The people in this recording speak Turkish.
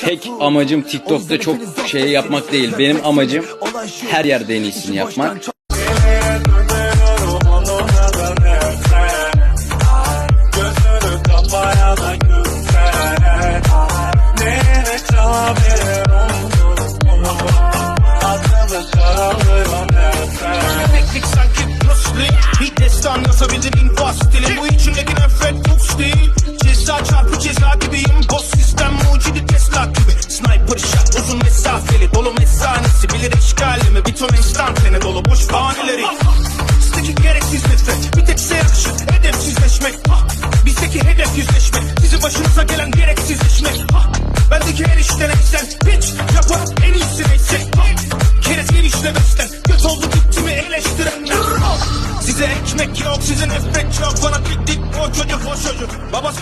Tek amacım TikTok'ta çok şey yapmak değil. Benim amacım her yerde en iyisini yapmak. Onu Adını mesafeli Dolu mesanesi bilir işgalimi. Bir ton enstantane dolu boş bahaneleri. Bizdeki gereksiz nefret Bir tek size yakışır edepsizleşmek Ah, Bizdeki hedef yüzleşmek Sizi başınıza gelen gereksizleşmek. Ah, Bendeki her işten eksen Hiç yaparım en iyisi neyse. Ah, Kerez bir işle beslen Göt oldu gitti mi eleştirenler. Size ekmek yok size nefret yok. Bana dik o çocuk o çocuk. Babası